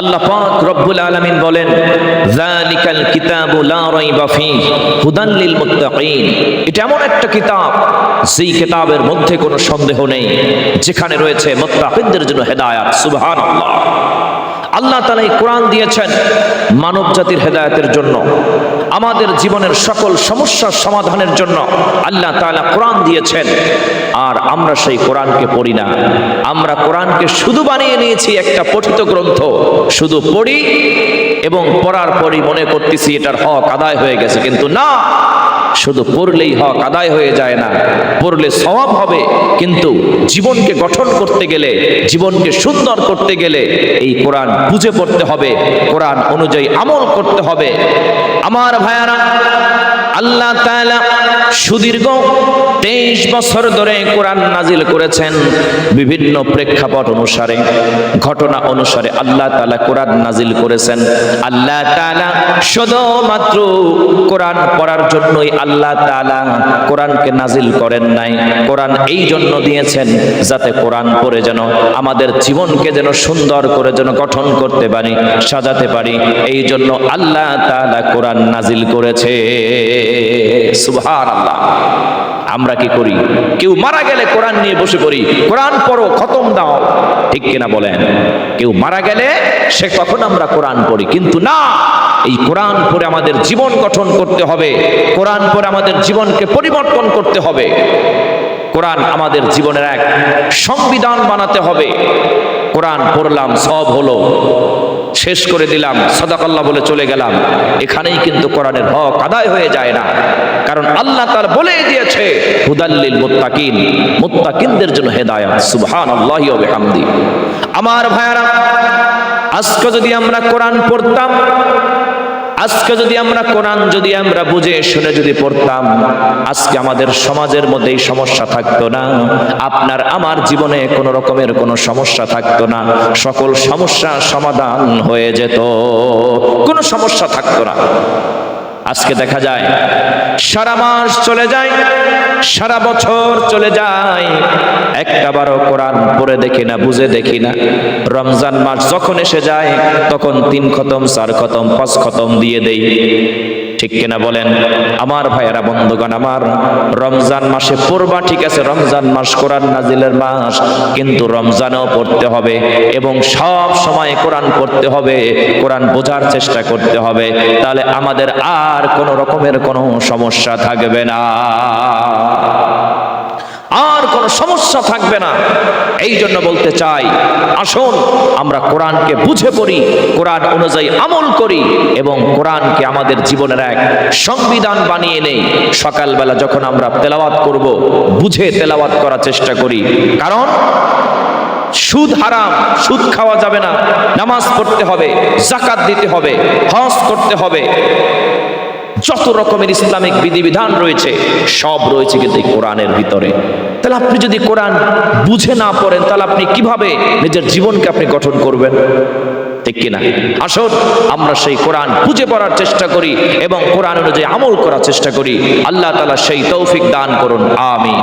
আল্লাহ পাক রব্বুল আলামিন বলেন, যালিকাল কিতাবু লা রাইবা ফীহ হুদান লিল মুত্তাকিন। এটা এমন একটা কিতাব, যেই কিতাবের মধ্যে কোনো সন্দেহ নেই, যেখানে রয়েছে মুত্তাকিনদের জন্য হেদায়েত, সুবহানাল্লাহ। আল্লাহ তাআলা এই কোরআন দিয়েছেন মানব জাতির হেদায়েতের জন্য, আমাদের জীবনের সকল সমস্যার সমাধানের জন্য আল্লাহ তালা কোরআন দিয়েছেন। আর আমরা সেই কোরআনকে পড়ি না। আমরা কোরআনকে শুধু বানিয়ে নিয়েছি একটা পঠিত গ্রন্থ। শুধু পড়ি এবং পড়ার পরই মনে করতেছি এটার হক আদায় হয়ে গেছে। কিন্তু না শুধু পড়লেই হক, আদায় হয়ে যায় না। পড়লে স্বভাব হবে, কিন্তু জীবনকে গঠন করতে গেলে, জীবনকে সুন্দর করতে গেলে এই কোরআন বুঝে পড়তে হবে। কোরআন অনুযায়ী আমল করতে হবে। আমার ভাইয়ারা আল্লাহ তাআলা সুদীর্ঘ তেইশ বছর ধরে কোরআন নাজিল করেছেন। বিভিন্ন প্রেক্ষাপট অনুসারে, ঘটনা অনুসারে আল্লাহ তাআলা কোরআন নাজিল করেছেন। আল্লাহ তাআলা শুধুমাত্র কোরআন পড়ার জন্যই আল্লাহ তাআলা কোরআনকে নাজিল করেন নাই। কোরআন এই জন্য দিয়েছেন যাতে কোরআন পড়ে যেন আমাদের জীবনকে যেন সুন্দর করে যেন গঠন করতে পারি, সাজাতে পারি। এই জন্য আল্লাহ তাআলা কোরআন নাজিল করেছে। সুবহানাল্লাহ। আমরা কি করি? কেউ মারা গেলে কোরআন নিয়ে বসে পড়ি। কোরআন পড়ো, খতম দাও। ঠিক কিনা বলেন? কেউ মারা গেলে সে কখন আমরা কোরআন পড়ি। কিন্তু না, এই কোরআন পড়ে আমাদের জীবন গঠন করতে হবে। কোরআন পড়ে আমাদের জীবনকে পরিবর্তন করতে হবে। কোরআন আমাদের জীবনের এক সংবিধান বানাতে হবে। কোরআন পড়লাম, সব হলো শেষ করে দিলাম। সদাকাল্লাহ বলে চলে গেলাম। এখানেই কিন্তু কোরআনের হক আদায় হয়ে যায় না। কারণ আল্লাহ তার বলে দিয়েছে হুদাল্লিল মুত্তাকিন। মুত্তাকিনদের জন্য হেদায়াত। ওয়া বিহামদি। আমার ভাইয়ারা, আজকে যদি আমরা কোরআন পড়তাম আজকে যদি আমরা কোরআন যদি আমরা বুঝে শুনে যদি পড়তাম, আজকে আমাদের সমাজের মধ্যে এই সমস্যা থাকতো না। আপনার আমার জীবনে কোনো রকমের কোনো সমস্যা থাকতো না। সকল সমস্যা সমাধান হয়ে যেত। কোনো সমস্যা থাকতো না। আজকে দেখা যায়, সারা মাস চলে যায়, সারা বছর চলে যায়। একটাবারও কোরআন পড়ে দেখি না, বুঝে দেখি না। রমজান মাস যখন এসে যায়, তখন তিন খতম, চার খতম, পাঁচ খতম দিয়ে দেই। ঠিক কিনা বলেন? আমার ভাইয়েরা, বন্ধুগণ আমার, রমজান মাসে পড়বা ঠিক আছে, রমজান মাস কোরআন নাজিলের মাস, কিন্তু রমজানেও পড়তে হবে এবং সব সময় কোরআন পড়তে হবে, কোরআন বোঝার চেষ্টা করতে হবে, তাহলে আমাদের আর কোনো রকমের কোনো সমস্যা থাকবে না। কোনো সমস্যা থাকবে না। এই জন্য বলতে চাই, আসুন আমরা কোরআনকে বুঝে পড়ি, কোরআন অনুযায়ী আমল করি এবং কোরআনকে আমাদের জীবনের এক সংবিধান বানিয়ে নেই। সকালবেলা যখন আমরা তেলাওয়াত করব, বুঝে তেলাওয়াত করার চেষ্টা করি। কারণ সুদ হারাম, সুদ খাওয়া যাবে না। নামাজ পড়তে হবে জাকাত দিতে হবে, হজ করতে হবে। যত রকমের ইসলামিক বিধিবিধান রয়েছে, সব রয়েছে কিন্তু কোরআনের ভিতরে। তাহলে আপনি যদি কোরআন বুঝে না পড়েন, তাহলে আপনি কীভাবে নিজের জীবনকে আপনি গঠন করবেন? আসুন, আমরা সেই কোরআন বুঝে পড়ার চেষ্টা করি এবং কোরআন অনুযায়ী আমল করার চেষ্টা করি। আল্লাহ তালা সেই তৌফিক দান করুন। আমি